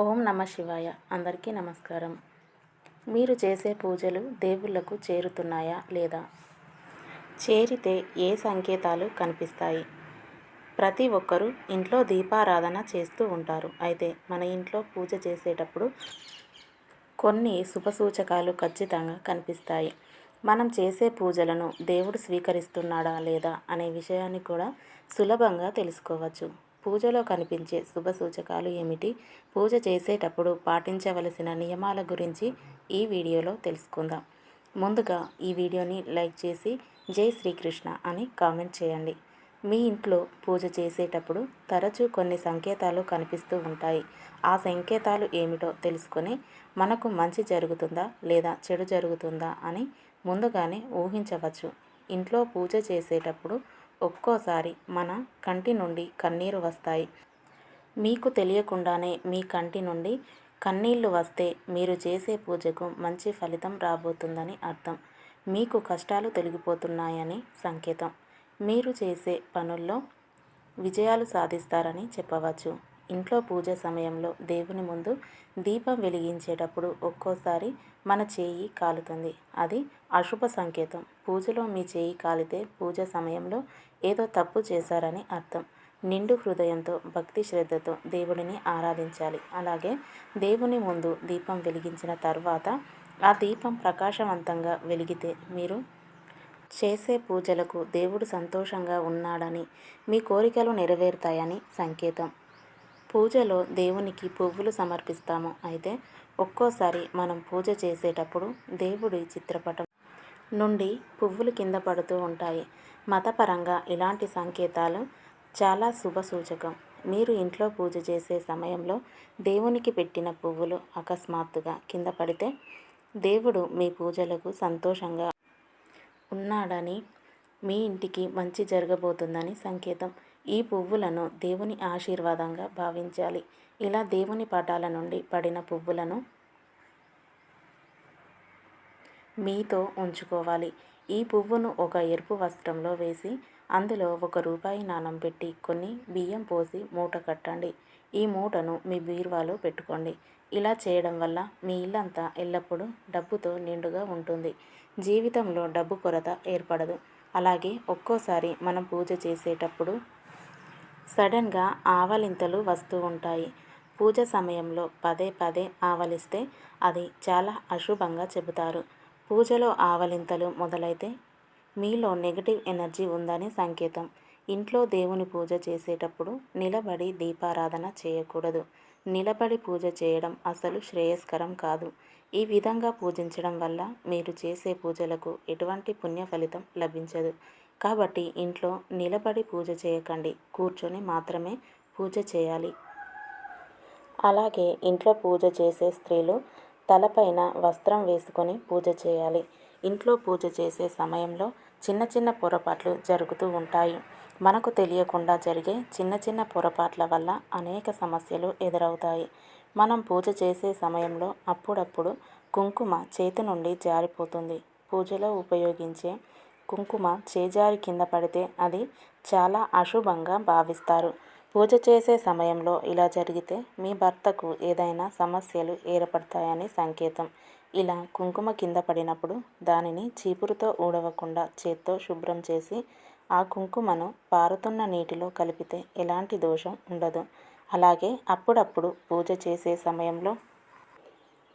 ఓం నమ శివాయ. అందరికీ నమస్కారం. మీరు చేసే పూజలు దేవుళ్ళకు చేరుతున్నాయా లేదా? చేరితే ఏ సంకేతాలు కనిపిస్తాయి? ప్రతి ఒక్కరూ ఇంట్లో దీపారాధన చేస్తూ ఉంటారు. అయితే మన ఇంట్లో పూజ చేసేటప్పుడు కొన్ని శుభసూచకాలు ఖచ్చితంగా కనిపిస్తాయి. మనం చేసే పూజలను దేవుడు స్వీకరిస్తున్నాడా లేదా అనే విషయాన్ని కూడా సులభంగా తెలుసుకోవచ్చు. పూజలో కనిపించే శుభ సూచకాలు ఏమిటి? పూజ చేసేటప్పుడు పాటించవలసిన నియమాల గురించి ఈ వీడియోలో తెలుసుకుందాం. ముందుగా ఈ వీడియోని లైక్ చేసి జై శ్రీకృష్ణ అని కామెంట్ చేయండి. మీ ఇంట్లో పూజ చేసేటప్పుడు తరచూ కొన్ని సంకేతాలు కనిపిస్తూ ఉంటాయి. ఆ సంకేతాలు ఏమిటో తెలుసుకొని మనకు మంచి జరుగుతుందా లేదా చెడు జరుగుతుందా అని ముందుగానే ఊహించవచ్చు. ఇంట్లో పూజ చేసేటప్పుడు ఒక్కోసారి మన కంటి నుండి కన్నీరు వస్తాయి. మీకు తెలియకుండానే మీ కంటి నుండి కన్నీళ్ళు వస్తే మీరు చేసే పూజకు మంచి ఫలితం రాబోతుందని అర్థం. మీకు కష్టాలు తొలగిపోతున్నాయని సంకేతం. మీరు చేసే పనుల్లో విజయాలు సాధిస్తారని చెప్పవచ్చు. ఇంట్లో పూజ సమయంలో దేవుని ముందు దీపం వెలిగించేటప్పుడు ఒక్కోసారి మన చేయి కాలుతుంది. అది అశుభ సంకేతం. పూజలో మీ చేయి కాలితే పూజ సమయంలో ఏదో తప్పు చేశారని అర్థం. నిండు హృదయంతో భక్తి శ్రద్ధతో దేవుడిని ఆరాధించాలి. అలాగే దేవుని ముందు దీపం వెలిగించిన తర్వాత ఆ దీపం ప్రకాశవంతంగా వెలిగితే మీరు చేసే పూజలకు దేవుడు సంతోషంగా ఉన్నాడని మీ కోరికలు నెరవేరుతాయని సంకేతం. పూజలో దేవునికి పువ్వులు సమర్పిస్తాము. అయితే ఒక్కోసారి మనం పూజ చేసేటప్పుడు దేవుడి చిత్రపటం నుండి పువ్వులు కింద పడుతూ ఉంటాయి. మతపరంగా ఇలాంటి సంకేతాలు చాలా శుభ సూచకం. మీరు ఇంట్లో పూజ చేసే సమయంలో దేవునికి పెట్టిన పువ్వులు అకస్మాత్తుగా కింద పడితే దేవుడు మీ పూజలకు సంతోషంగా ఉన్నాడని మీ ఇంటికి మంచి జరగబోతుందని సంకేతం. ఈ పువ్వులను దేవుని ఆశీర్వాదంగా భావించాలి. ఇలా దేవుని పటాల నుండి పడిన పువ్వులను మీతో ఉంచుకోవాలి. ఈ పువ్వును ఒక ఎరుపు వస్త్రంలో వేసి అందులో ఒక రూపాయి నాణం పెట్టి కొన్ని బియ్యం పోసి మూట కట్టండి. ఈ మూటను మీ బీరువాలో పెట్టుకోండి. ఇలా చేయడం వల్ల మీ ఇల్లంతా ఎల్లప్పుడూ డబ్బుతో నిండుగా ఉంటుంది. జీవితంలో డబ్బు కొరత ఏర్పడదు. అలాగే ఒక్కోసారి మనం పూజ చేసేటప్పుడు సడన్గా ఆవలింతలు వస్తూ ఉంటాయి. పూజ సమయంలో పదే పదే ఆవలిస్తే అది చాలా అశుభంగా చెబుతారు. పూజలో ఆవలింతలు మొదలైతే మీలో నెగిటివ్ ఎనర్జీ ఉందని సంకేతం. ఇంట్లో దేవుని పూజ చేసేటప్పుడు నిలబడి దీపారాధన చేయకూడదు. నిలబడి పూజ చేయడం అసలు శ్రేయస్కరం కాదు. ఈ విధంగా పూజించడం వల్ల మీరు చేసే పూజలకు ఎటువంటి పుణ్య ఫలితం లభించదు. కాబట్టి ఇంట్లో నిలబడి పూజ చేయకండి. కూర్చొని మాత్రమే పూజ చేయాలి. అలాగే ఇంట్లో పూజ చేసే స్త్రీలు తలపైన వస్త్రం వేసుకొని పూజ చేయాలి. ఇంట్లో పూజ చేసే సమయంలో చిన్న చిన్న పొరపాట్లు జరుగుతూ ఉంటాయి. మనకు తెలియకుండా జరిగే చిన్న చిన్న పొరపాట్ల వల్ల అనేక సమస్యలు ఎదురవుతాయి. మనం పూజ చేసే సమయంలో అప్పుడప్పుడు కుంకుమ చేతి నుండి జారిపోతుంది. పూజలో ఉపయోగించే కుంకుమ చేజారి కింద పడితే అది చాలా అశుభంగా భావిస్తారు. పూజ చేసే సమయంలో ఇలా జరిగితే మీ భర్తకు ఏదైనా సమస్యలు ఏర్పడతాయని సంకేతం. ఇలా కుంకుమ కింద పడినప్పుడు దానిని చీపురుతో ఊడవకుండా చేత్తో శుభ్రం చేసి ఆ కుంకుమను పారుతున్న నీటిలో కలిపితే ఎలాంటి దోషం ఉండదు. అలాగే అప్పుడప్పుడు పూజ చేసే సమయంలో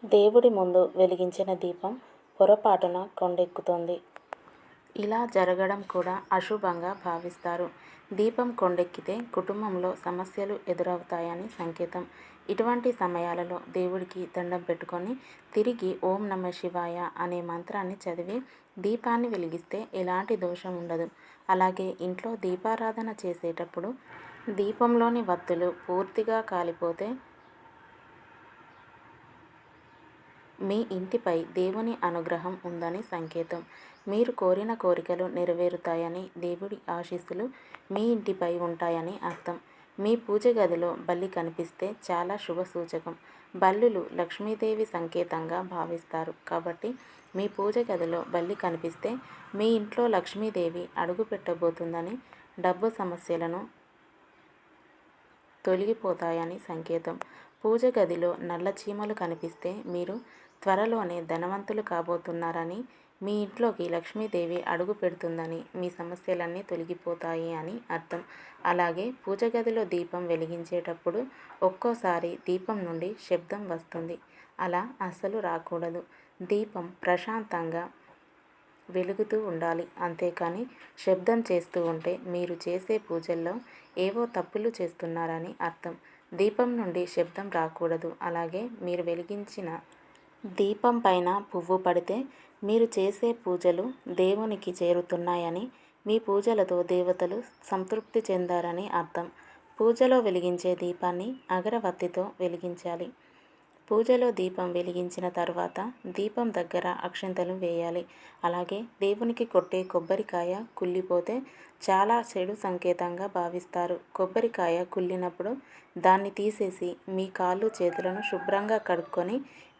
దేవుడి ముందు వెలిగించిన దీపం పొరపాటున కొండెక్కుతుంది. ఇలా జరగడం కూడా అశుభంగా భావిస్తారు. దీపం కొండెక్కితే కుటుంబంలో సమస్యలు ఎదురవుతాయని సంకేతం. ఇటువంటి సమయాలలో దేవుడికి దండం పెట్టుకొని తిరిగి ఓం నమ శివాయ అనే మంత్రాన్ని చదివి దీపాన్ని వెలిగిస్తే ఎలాంటి దోషం ఉండదు. అలాగే ఇంట్లో దీపారాధన చేసేటప్పుడు దీపంలోని వత్తులు పూర్తిగా కాలిపోతే మీ ఇంటిపై దేవుని అనుగ్రహం ఉందని సంకేతం. మీరు కోరిన కోరికలు నెరవేరుతాయని దేవుడి ఆశీస్సులు మీ ఇంటిపై ఉంటాయని అర్థం. మీ పూజ గదిలో బల్లి కనిపిస్తే చాలా శుభ సూచకం. బల్లులు లక్ష్మీదేవి సంకేతంగా భావిస్తారు. కాబట్టి మీ పూజ గదిలో బల్లి కనిపిస్తే మీ ఇంట్లో లక్ష్మీదేవి అడుగు పెట్టబోతుందని డబ్బు సమస్యలను తొలగిపోతాయని సంకేతం. పూజ గదిలో నల్ల చీమలు కనిపిస్తే మీరు త్వరలోనే ధనవంతులు కాబోతున్నారని మీ ఇంట్లోకి లక్ష్మీదేవి అడుగు పెడుతుందని మీ సమస్యలన్నీ తొలగిపోతాయి అని అర్థం. అలాగే పూజ గదిలో దీపం వెలిగించేటప్పుడు ఒక్కోసారి దీపం నుండి శబ్దం వస్తుంది. అలా అస్సలు రాకూడదు. దీపం ప్రశాంతంగా వెలుగుతూ ఉండాలి. అంతేకాని శబ్దం చేస్తూ ఉంటే మీరు చేసే పూజల్లో ఏవో తప్పులు చేస్తున్నారని అర్థం. దీపం నుండి శబ్దం రాకూడదు. అలాగే మీరు వెలిగించిన దీపం పైన పువ్వు పడితే మీరు చేసే పూజలు దేవునికి చేరుతున్నాయని మీ పూజలతో దేవతలు సంతృప్తి చెందారని అర్థం. పూజలో వెలిగించే దీపాన్ని అగరవత్తితో వెలిగించాలి. పూజలో దీపం వెలిగించిన తర్వాత దీపం దగ్గర అక్షంతలు వేయాలి. అలాగే దేవునికి కొట్టే కొబ్బరికాయ కుళ్ళిపోతే చాలా చెడు సంకేతంగా భావిస్తారు. కొబ్బరికాయ కుళ్ళినప్పుడు దాన్ని తీసేసి మీ కాళ్ళు చేతులను శుభ్రంగా కడుక్కొని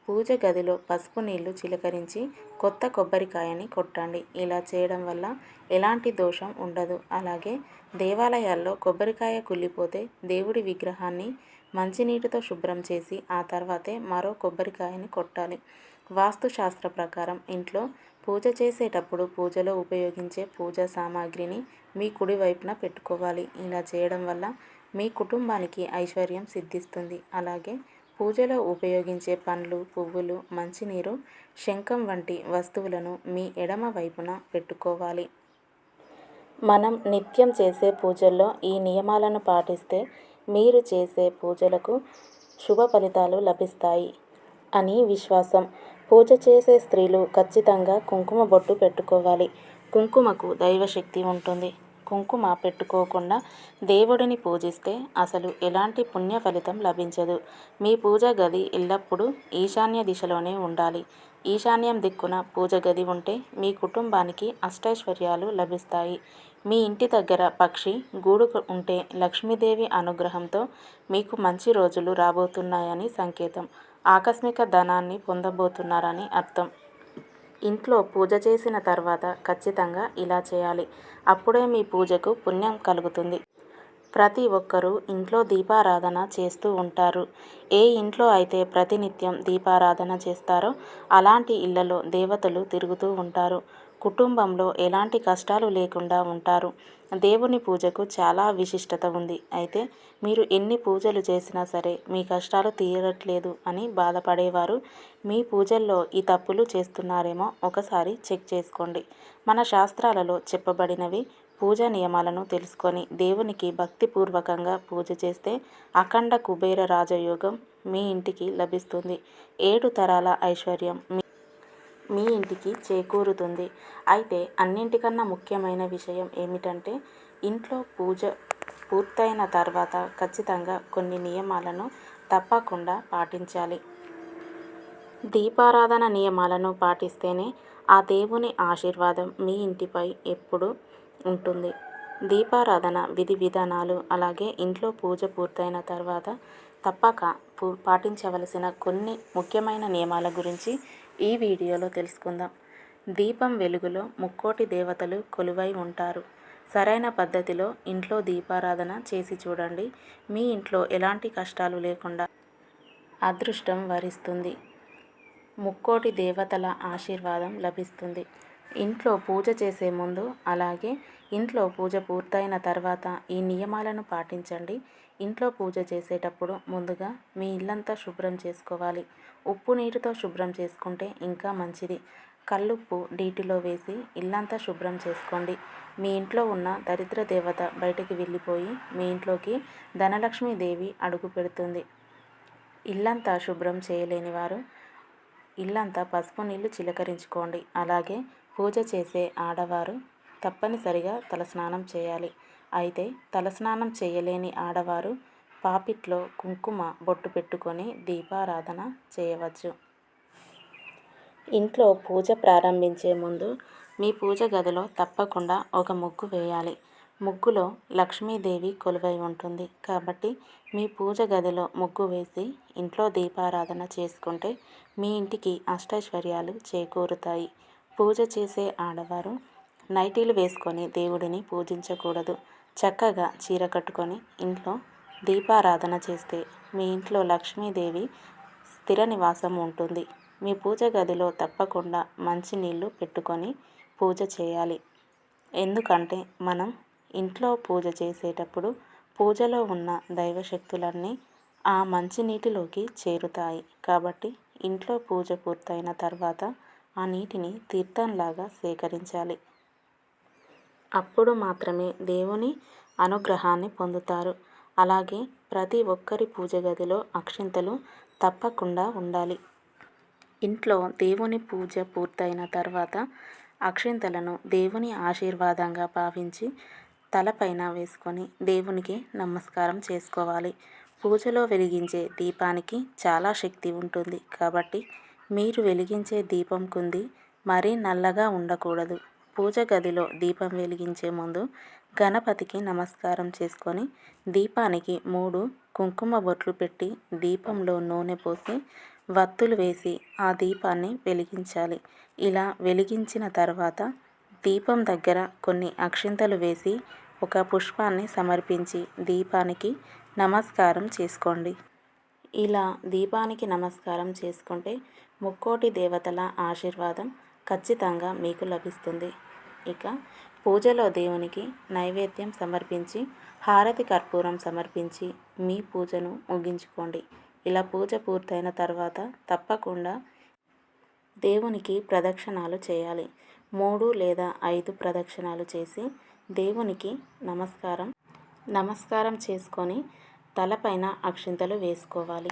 పూజ గదిలో పసుపు నీళ్ళు చిలకరించి కొత్త కొబ్బరికాయని కొట్టండి. ఇలా చేయడం వల్ల ఎలాంటి దోషం ఉండదు. అలాగే దేవాలయాల్లో కొబ్బరికాయ కుళ్ళిపోతే దేవుడి విగ్రహాన్ని మంచినీటితో శుభ్రం చేసి ఆ తర్వాతే మరో కొబ్బరికాయని కొట్టాలి. వాస్తుశాస్త్ర ప్రకారం ఇంట్లో పూజ చేసేటప్పుడు పూజలో ఉపయోగించే పూజా సామాగ్రిని మీ కుడి వైపున పెట్టుకోవాలి. ఇలా చేయడం వల్ల మీ కుటుంబానికి ఐశ్వర్యం సిద్ధిస్తుంది. అలాగే పూజలో ఉపయోగించే పండ్లు పువ్వులు మంచినీరు శంఖం వంటి వస్తువులను మీ ఎడమ వైపున పెట్టుకోవాలి. మనం నిత్యం చేసే పూజల్లో ఈ నియమాలను పాటిస్తే మీరు చేసే పూజలకు శుభ ఫలితాలు లభిస్తాయి అని విశ్వాసం. పూజ చేసే స్త్రీలు ఖచ్చితంగా కుంకుమ బొట్టు పెట్టుకోవాలి. కుంకుమకు దైవశక్తి ఉంటుంది. కుంకుమ పెట్టుకోకుండా దేవుడిని పూజిస్తే అసలు ఎలాంటి పుణ్య ఫలితం లభించదు. మీ పూజ గది ఎల్లప్పుడూ ఈశాన్య దిశలోనే ఉండాలి. ఈశాన్యం దిక్కున పూజ గది ఉంటే మీ కుటుంబానికి అష్టైశ్వర్యాలు లభిస్తాయి. మీ ఇంటి దగ్గర పక్షి గూడు ఉంటే లక్ష్మీదేవి అనుగ్రహంతో మీకు మంచి రోజులు రాబోతున్నాయని సంకేతం. ఆకస్మిక ధనాన్ని పొందబోతున్నారని అర్థం. ఇంట్లో పూజ చేసిన తర్వాత ఖచ్చితంగా ఇలా చేయాలి. అప్పుడే మీ పూజకు పుణ్యం కలుగుతుంది. ప్రతి ఒక్కరూ ఇంట్లో దీపారాధన చేస్తూ ఉంటారు. ఏ ఇంట్లో అయితే ప్రతినిత్యం దీపారాధన చేస్తారో అలాంటి ఇళ్ళలో దేవతలు తిరుగుతూ ఉంటారు. కుటుంబంలో ఎలాంటి కష్టాలు లేకుండా ఉంటారు. దేవుని పూజకు చాలా విశిష్టత ఉంది. అయితే మీరు ఎన్ని పూజలు చేసినా సరే మీ కష్టాలు తీరట్లేదు అని బాధపడేవారు. మీ పూజల్లో ఈ తప్పులు చేస్తున్నారేమో ఒకసారి చెక్ చేసుకోండి. మన శాస్త్రాలలో చెప్పబడినవి పూజ నియమాలను తెలుసుకొని దేవునికి భక్తిపూర్వకంగా పూజ చేస్తే అఖండ కుబేర రాజయోగం మీ ఇంటికి లభిస్తుంది. ఏడు తరాల ఐశ్వర్యం మీ ఇంటికి చేకూరుతుంది. అయితే అన్నింటికన్నా ముఖ్యమైన విషయం ఏమిటంటే ఇంట్లో పూజ పూర్తయిన తర్వాత ఖచ్చితంగా కొన్ని నియమాలను తప్పకుండా పాటించాలి. దీపారాధన నియమాలను పాటిస్తేనే ఆ దేవుని ఆశీర్వాదం మీ ఇంటిపై ఎప్పుడు ఉంటుంది. దీపారాధన విధి విధానాలు అలాగే ఇంట్లో పూజ పూర్తయిన తర్వాత తప్పక పాటించవలసిన కొన్ని ముఖ్యమైన నియమాల గురించి ఈ వీడియోలో తెలుసుకుందాం. దీపం వెలుగులో ముక్కోటి దేవతలు కొలువై ఉంటారు. సరైన పద్ధతిలో ఇంట్లో దీపారాధన చేసి చూడండి. మీ ఇంట్లో ఎలాంటి కష్టాలు లేకుండా అదృష్టం వరిస్తుంది. ముక్కోటి దేవతల ఆశీర్వాదం లభిస్తుంది. ఇంట్లో పూజ చేసే ముందు అలాగే ఇంట్లో పూజ పూర్తయిన తర్వాత ఈ నియమాలను పాటించండి. ఇంట్లో పూజ చేసేటప్పుడు ముందుగా మీ ఇల్లంతా శుభ్రం చేసుకోవాలి. ఉప్పు నీటితో శుభ్రం చేసుకుంటే ఇంకా మంచిది. కల్లుప్పు నీటిలో వేసి ఇల్లంతా శుభ్రం చేసుకోండి. మీ ఇంట్లో ఉన్న దరిద్ర దేవత బయటికి వెళ్ళిపోయి మీ ఇంట్లోకి ధనలక్ష్మీదేవి అడుగు పెడుతుంది. ఇల్లంతా శుభ్రం చేయలేని వారు ఇల్లంతా పసుపు నీళ్ళు చిలకరించుకోండి. అలాగే పూజ చేసే ఆడవారు తప్పనిసరిగా తలస్నానం చేయాలి. అయితే తలస్నానం చేయలేని ఆడవారు పాపిట్లో కుంకుమ బొట్టు పెట్టుకొని దీపారాధన చేయవచ్చు. ఇంట్లో పూజ ప్రారంభించే ముందు మీ పూజ గదిలో తప్పకుండా ఒక ముగ్గు వేయాలి. ముగ్గులో లక్ష్మీదేవి కొలువై ఉంటుంది. కాబట్టి మీ పూజ గదిలో ముగ్గు వేసి ఇంట్లో దీపారాధన చేసుకుంటే మీ ఇంటికి అష్టైశ్వర్యాలు చేకూరుతాయి. పూజ చేసే ఆడవారు నైటీలు వేసుకొని దేవుడిని పూజించకూడదు. చక్కగా చీర కట్టుకొని ఇంట్లో దీపారాధన చేస్తే మీ ఇంట్లో లక్ష్మీదేవి స్థిర నివాసం ఉంటుంది. మీ పూజ గదిలో తప్పకుండా మంచి నీళ్ళు పెట్టుకొని పూజ చేయాలి. ఎందుకంటే మనం ఇంట్లో పూజ చేసేటప్పుడు పూజలో ఉన్న దైవశక్తులన్నీ ఆ మంచినీటిలోకి చేరుతాయి. కాబట్టి ఇంట్లో పూజ పూర్తయిన తర్వాత ఆ నీటిని తీర్థంలాగా సేకరించాలి. అప్పుడు మాత్రమే దేవుని అనుగ్రహాన్ని పొందుతారు. అలాగే ప్రతి ఒక్కరి పూజ గదిలో అక్షింతలు తప్పకుండా ఉండాలి. ఇంట్లో దేవుని పూజ పూర్తయిన తర్వాత అక్షింతలను దేవుని ఆశీర్వాదంగా భావించి తలపైన వేసుకొని దేవునికి నమస్కారం చేసుకోవాలి. పూజలో వెలిగించే దీపానికి చాలా శక్తి ఉంటుంది. కాబట్టి మీరు వెలిగించే దీపం కుంది మరీ నల్లగా ఉండకూడదు. పూజ గదిలో దీపం వెలిగించే ముందు గణపతికి నమస్కారం చేసుకొని దీపానికి మూడు కుంకుమ బొట్లు పెట్టి దీపంలో నూనె పోసి వత్తులు వేసి ఆ దీపాన్ని వెలిగించాలి. ఇలా వెలిగించిన తర్వాత దీపం దగ్గర కొన్ని అక్షింతలు వేసి ఒక పుష్పాన్ని సమర్పించి దీపానికి నమస్కారం చేసుకోండి. ఇలా దీపానికి నమస్కారం చేసుకుంటే ముక్కోటి దేవతల ఆశీర్వాదం ఖచ్చితంగా మీకు లభిస్తుంది. ఇక పూజలో దేవునికి నైవేద్యం సమర్పించి హారతి కర్పూరం సమర్పించి మీ పూజను ముగించుకోండి. ఇలా పూజ పూర్తయిన తర్వాత తప్పకుండా దేవునికి ప్రదక్షిణాలు చేయాలి. మూడు లేదా ఐదు ప్రదక్షిణాలు చేసి దేవునికి నమస్కారం నమస్కారం చేసుకొని తలపైన అక్షింతలు వేసుకోవాలి.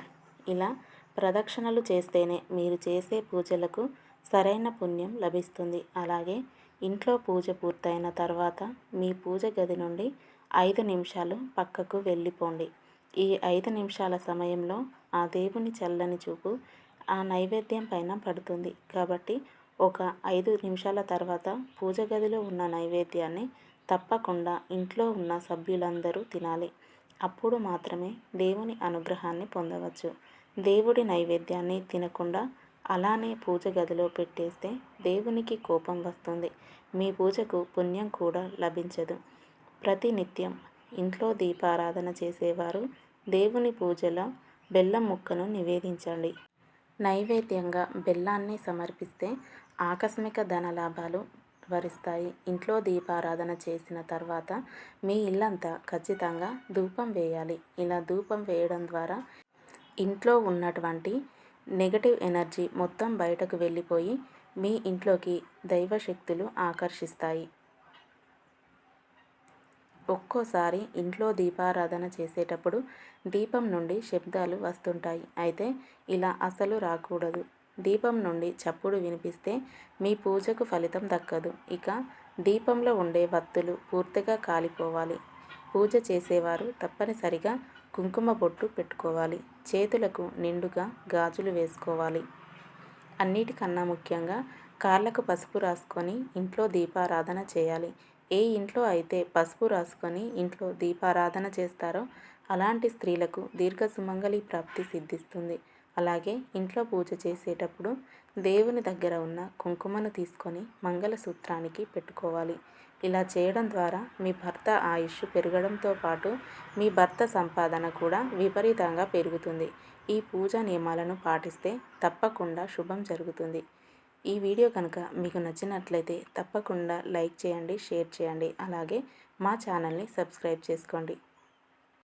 ఇలా ప్రదక్షిణలు చేస్తేనే మీరు చేసే పూజలకు సరైన పుణ్యం లభిస్తుంది. అలాగే ఇంట్లో పూజ పూర్తయిన తర్వాత మీ పూజ గది నుండి ఐదు నిమిషాలు పక్కకు వెళ్ళిపోండి. ఈ ఐదు నిమిషాల సమయంలో ఆ దేవుని చల్లని చూపు ఆ నైవేద్యం పైన పడుతుంది. కాబట్టి ఒక ఐదు నిమిషాల తర్వాత పూజ గదిలో ఉన్న నైవేద్యాన్ని తప్పకుండా ఇంట్లో ఉన్న సభ్యులందరూ తినాలి. అప్పుడు మాత్రమే దేవుని అనుగ్రహాన్ని పొందవచ్చు. దేవుడి నైవేద్యాన్ని తినకుండా అలానే పూజ గదిలో పెట్టేస్తే దేవునికి కోపం వస్తుంది. మీ పూజకు పుణ్యం కూడా లభించదు. ప్రతినిత్యం ఇంట్లో దీపారాధన చేసేవారు దేవుని పూజలో బెల్లం ముక్కను నివేదించండి. నైవేద్యంగా బెల్లాన్ని సమర్పిస్తే ఆకస్మిక ధన లాభాలు వరిస్తాయి. ఇంట్లో దీపారాధన చేసిన తర్వాత మీ ఇల్లంతా ఖచ్చితంగా ధూపం వేయాలి. ఇలా ధూపం వేయడం ద్వారా ఇంట్లో ఉన్నటువంటి నెగటివ్ ఎనర్జీ మొత్తం బయటకు వెళ్ళిపోయి మీ ఇంట్లోకి దైవశక్తులు ఆకర్షిస్తాయి. ఒక్కోసారి ఇంట్లో దీపారాధన చేసేటప్పుడు దీపం నుండి శబ్దాలు వస్తుంటాయి. అయితే ఇలా అసలు రాకూడదు. దీపం నుండి చప్పుడు వినిపిస్తే మీ పూజకు ఫలితం దక్కదు. ఇక దీపంలో ఉండే వత్తులు పూర్తిగా కాలిపోవాలి. పూజ చేసేవారు తప్పనిసరిగా కుంకుమ బొట్టు పెట్టుకోవాలి. చేతులకు నిండుగా గాజులు వేసుకోవాలి. అన్నిటికన్నా ముఖ్యంగా కాళ్ళకు పసుపు రాసుకొని ఇంట్లో దీపారాధన చేయాలి. ఏ ఇంట్లో అయితే పసుపు రాసుకొని ఇంట్లో దీపారాధన చేస్తారో అలాంటి స్త్రీలకు దీర్ఘ సుమంగళి ప్రాప్తి సిద్ధిస్తుంది. అలాగే ఇంట్లో పూజ చేసేటప్పుడు దేవుని దగ్గర ఉన్న కుంకుమను తీసుకొని మంగళసూత్రానికి పెట్టుకోవాలి. ఇలా చేయడం ద్వారా మీ భర్త ఆయుష్ పెరగడంతో పాటు మీ భర్త సంపాదన కూడా విపరీతంగా పెరుగుతుంది. ఈ పూజ నియమాలను పాటిస్తే తప్పకుండా శుభం జరుగుతుంది. ఈ వీడియో కనుక మీకు నచ్చినట్లయితే తప్పకుండా లైక్ చేయండి షేర్ చేయండి. అలాగే మా ఛానల్ని సబ్స్క్రైబ్ చేసుకోండి.